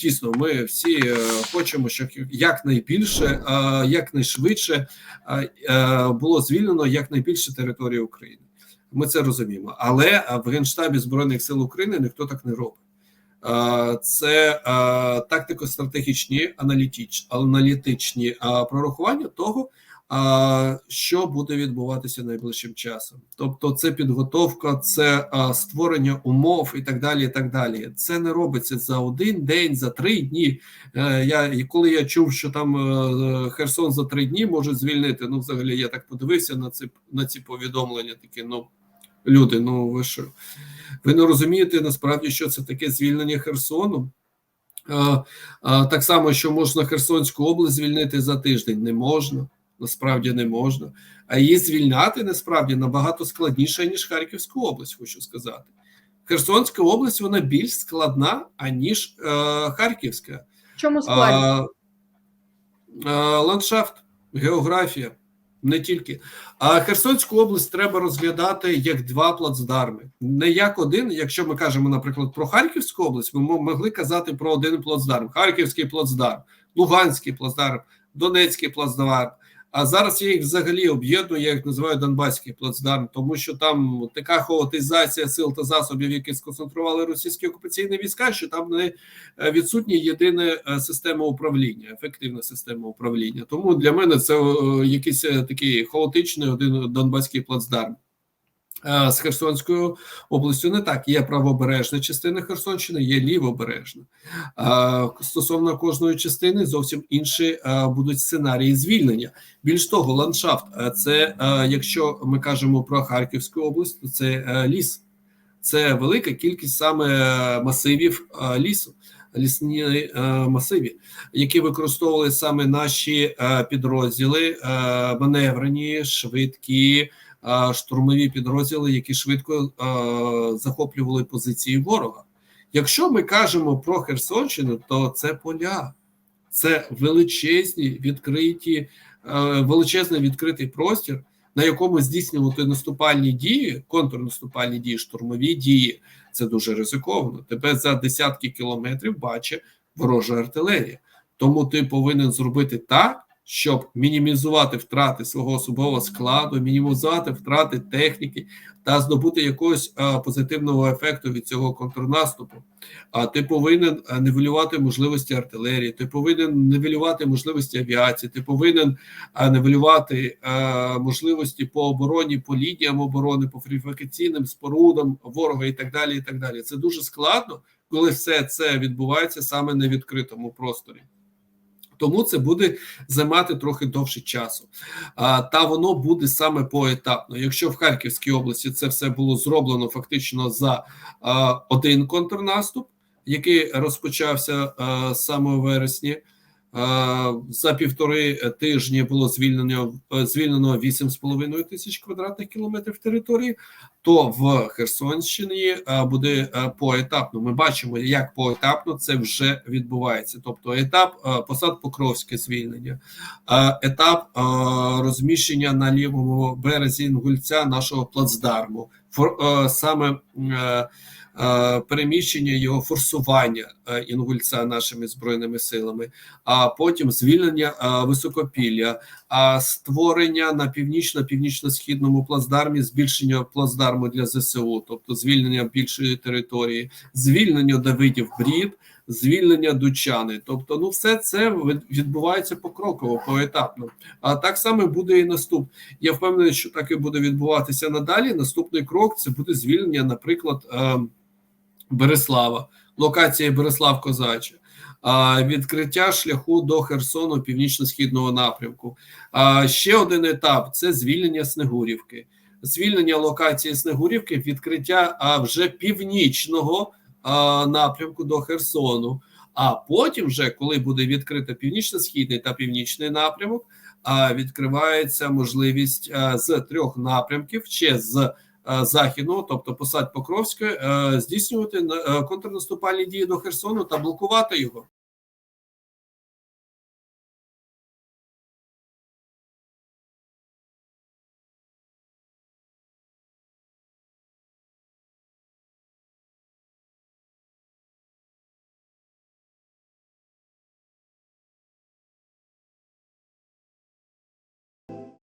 дійсно ми всі е, хочемо, щоб якнайбільше, е, якнайшвидше е, було звільнено якнайбільше території України. Ми це розуміємо, але в Генштабі збройних сил України ніхто так не робить. Це тактико-стратегічні аналітич, аналітичні е, прорахування того, що буде відбуватися найближчим часом. Тобто, це підготовка, це створення умов і так далі. і так далі. Це не робиться за один день, за три дні. Е, я і коли я чув, що там е, Херсон за три дні можуть звільнити. Ну, взагалі, я так подивився на ці на ці повідомлення. Такі ну люди, ну ви що? Ви не розумієте насправді, що це таке звільнення Херсону? А, а, так само, що можна Херсонську область звільнити за тиждень, не можна насправді не можна. А її звільняти насправді набагато складніше, ніж Харківську область, хочу сказати. Херсонська область вона більш складна, аніж е, Харківська. Чому складно? Е, е, ландшафт, географія, не тільки. А Херсонську область треба розглядати як два плацдарми. Не як один. Якщо ми кажемо, наприклад, про Харківську область, ми могли казати про один плацдарм: Харківський плацдарм, Луганський плацдарм, Донецький плацдарм. А зараз я їх взагалі об'єдную, я їх називаю Донбаський плацдарм, тому що там така хаотизація сил та засобів, які сконцентрували російські окупаційні війська, що там не відсутні єдина система управління, ефективна система управління. Тому для мене це якийсь такий хаотичний один Донбаський плацдарм. З Херсонською областю не так. Є правобережна частина Херсонщини, є лівобережна. Стосовно кожної частини зовсім інші будуть сценарії звільнення. Більш того, ландшафт це якщо ми кажемо про Харківську область, то це ліс, це велика кількість саме масивів лісу. Лісні масиві, які використовували саме наші підрозділи, маневрені, швидкі штурмові підрозділи, які швидко захоплювали позиції ворога. Якщо ми кажемо про Херсонщину, то це поля, це величезні відкриті, величезний відкритий простір, на якому здійснювати наступальні дії, контрнаступальні дії, штурмові дії. Це дуже ризиковано. Тебе за десятки кілометрів бачить ворожа артилерія. Тому ти повинен зробити так, щоб мінімізувати втрати свого особового складу, мінімізувати втрати техніки та здобути якогось а, позитивного ефекту від цього контрнаступу. А ти повинен нивелювати можливості артилерії, ти повинен нивелювати можливості авіації, ти повинен а, нивелювати можливості по обороні, по лініям оборони, по фрифікаційним спорудам ворога і так далі. І так далі. Це дуже складно, коли все це відбувається саме на відкритому просторі. Тому це буде займати трохи довше часу, а, та воно буде саме поетапно. Якщо в Харківській області це все було зроблено фактично за а, один контрнаступ, який розпочався а, саме у вересні. За півтори тижні було звільнено звільнено 8,5 тисяч квадратних кілометрів території. То в Херсонщині буде поетапно. Ми бачимо, як поетапно це вже відбувається. Тобто, етап посад Покровське звільнення, етап розміщення на лівому березі Інгульця нашого плацдарму, саме переміщення його форсування інгульця нашими збройними силами, а потім звільнення високопілля, а створення на північно-північно-східному плацдармі, збільшення плацдарму для ЗСУ, тобто звільнення більшої території, звільнення Давидів Брід, звільнення Дучани. Тобто, ну все це відбувається покроково, поетапно. А так само буде і наступ. Я впевнений, що так і буде відбуватися надалі. Наступний крок це буде звільнення, наприклад. Береслава, локація Береслав Козача, відкриття шляху до Херсону північно-східного напрямку. Ще один етап це звільнення Снегурівки, звільнення локації Снегурівки, відкриття вже північного напрямку до Херсону. А потім, вже коли буде відкрито північно-східний та північний напрямок, відкривається можливість з трьох напрямків ще з західного, тобто посад Покровської, здійснювати контрнаступальні дії до Херсону та блокувати його.